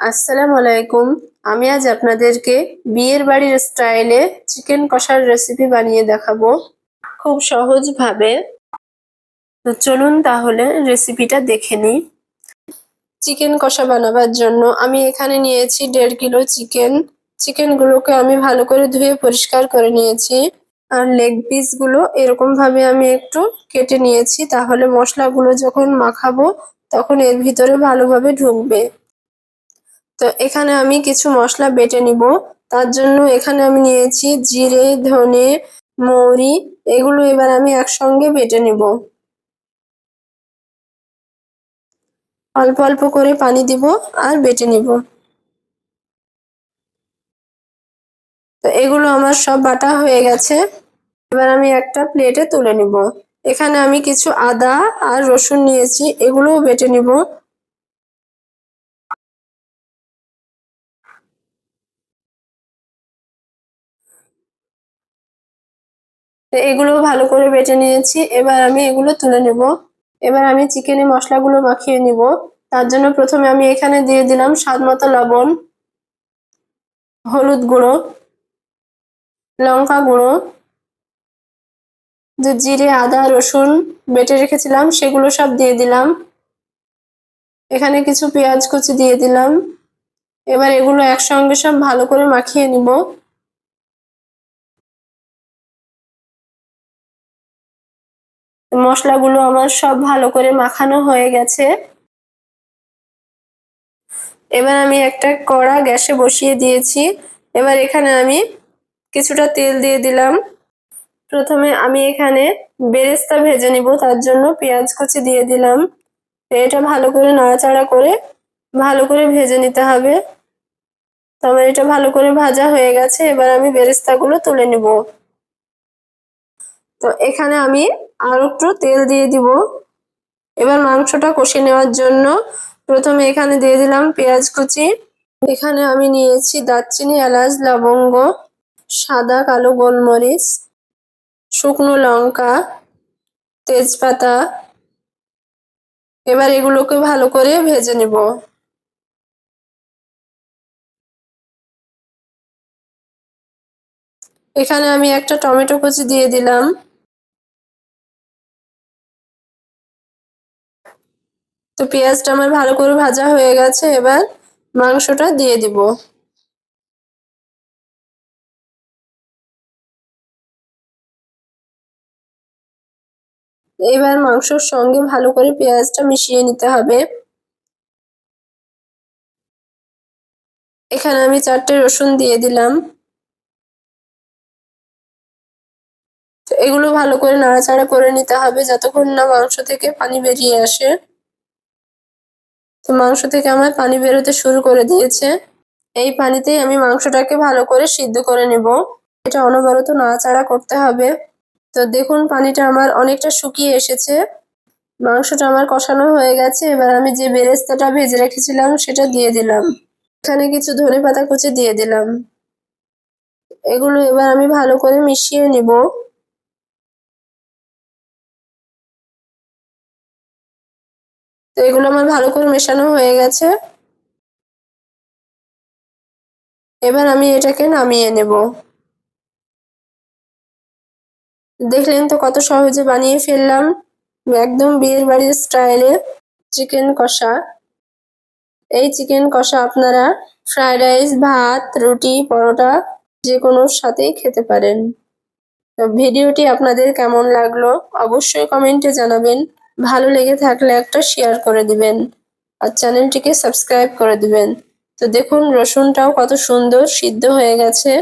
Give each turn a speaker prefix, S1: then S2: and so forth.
S1: আসসালামু আলাইকুম। আমি আজ আপনাদেরকে বিয়ের বাড়ির স্টাইলে চিকেন কষার রেসিপি বানিয়ে দেখাবো। খুব সহজভাবে। তো চলুন তাহলে রেসিপিটা দেখে নিই। চিকেন কষা বানাবার জন্য আমি এখানে নিয়েছি দেড় কিলো চিকেন চিকেনগুলোকে আমি ভালো করে ধুয়ে পরিষ্কার করে নিয়েছি। আর লেগ পিসগুলো এরকম ভাবে আমি একটু কেটে নিয়েছি। তাহলে মশলাগুলো যখন মাখাবো, তখন এর ভিতরে ভালোভাবে ঢুকবে। তো এখানে আমি কিছু মশলা বেটে নিব। তার জন্য এখানে আমি নিয়েছি জিরে, ধনে, মৌরি, এগুলো এবার আমি একসঙ্গে বেটে নিব। অল্প অল্প করে পানি দিব আর বেটে নিব। তো এগুলো আমার সব বাটা হয়ে গেছে। এবার আমি একটা প্লেটে তুলে নিব। এখানে আমি কিছু আদা আর রসুন নিয়েছি, এগুলোও বেটে নিব। তো এগুলো ভালো করে বেটে নিয়েছি। এবার আমি এগুলো তুলে নেব। এবার আমি চিকেনে মশলাগুলো মাখিয়ে নিব। তার জন্য প্রথমে আমি এখানে দিয়ে দিলাম স্বাদ মতো লবণ, হলুদ গুঁড়ো, লঙ্কা গুঁড়ো, যে জিরে, আদা, রসুন বেটে রেখেছিলাম সেগুলো সব দিয়ে দিলাম। এখানে কিছু পেঁয়াজ কুচি দিয়ে দিলাম। এবার এগুলো একসঙ্গে সব ভালো করে মাখিয়ে নিব। মশলাগুলো আমার সব ভালো করে মাখানো হয়ে গেছে। এবার আমি একটা কড়া গ্যাসে বসিয়ে দিয়েছি। এবার এখানে আমি কিছুটা তেল দিয়ে দিলাম। প্রথমে আমি এখানে বেরেস্তা ভেজে নিব, তার জন্য পেঁয়াজ কুচি দিয়ে দিলাম। এটা ভালো করে নাড়াচাড়া করে ভালো করে ভেজে নিতে হবে। তো এটা ভালো করে ভাজা হয়ে গেছে, এবার আমি বেরেস্তাগুলো তুলে নেব। তো এখানে আমি আর একটু তেল দিয়ে দিব। এবার মাংসটা কষে নেওয়ার জন্য প্রথমে এখানে দিয়ে দিলাম পেঁয়াজ কুচি। এখানে আমি নিয়েছি দারচিনি, এলাচ, লবঙ্গ, সাদা, কালো গোলমরিচ, শুকনো লঙ্কা, তেজপাতা। এবার এগুলোকে ভালো করে ভেজে নেব। এখানে আমি একটা টমেটো কুচি দিয়ে দিলাম। তো পেঁয়াজটা আমার ভালো করে ভাজা হয়ে গেছে, এবার মাংসটা দিয়ে দিব। এবার মাংসর সঙ্গে ভালো করে পেঁয়াজটা মিশিয়ে নিতে হবে। এখানে আমি চারটে রসুন দিয়ে দিলাম। এগুলো ভালো করে নাড়াচাড়া করে নিতে হবে, যতক্ষণ না মাংস থেকে পানি বেরিয়ে আসে। তো মাংস থেকে আমার পানি বেরোতে শুরু করে দিয়েছে। এই পানিতেই আমি মাংসটাকে ভালো করে সিদ্ধ করে নেব। এটা অনবরত নাড়াচাড়া করতে হবে। তো দেখুন, পানিটা আমার অনেকটা শুকিয়ে এসেছে। মাংসটা আমার কষানো হয়ে গেছে। এবার আমি যে বেরেস্তাটা ভেজে রেখেছিলাম, সেটা দিয়ে দিলাম। এখানে কিছু ধনে পাতা কুচি দিয়ে দিলাম। এগুলো এবার আমি ভালো করে মিশিয়ে নিব। তো এগুলো আমার ভালো করে মেশানো হয়ে গেছে। এবার আমি এটাকে নামিয়ে নেব। দেখলেন তো কত সহজে বানিয়ে ফেললাম। একদম বিয়ের বাড়ির স্টাইলে চিকেন কষা। এই চিকেন কষা আপনারা ফ্রাইড রাইস ভাত, রুটি, পরোটা যে কোনোর সাথেই খেতে পারেন। ভিডিওটি আপনাদের কেমন লাগল অবশ্যই কমেন্টে জানাবেন। ভালো লেগে থাকলে একটা শেয়ার করে দিবেন। আর চ্যানেলটিকে সাবস্ক্রাইব করে দিবেন। তো দেখুন, রসুনটাও কত সুন্দর সিদ্ধ হয়ে গেছে।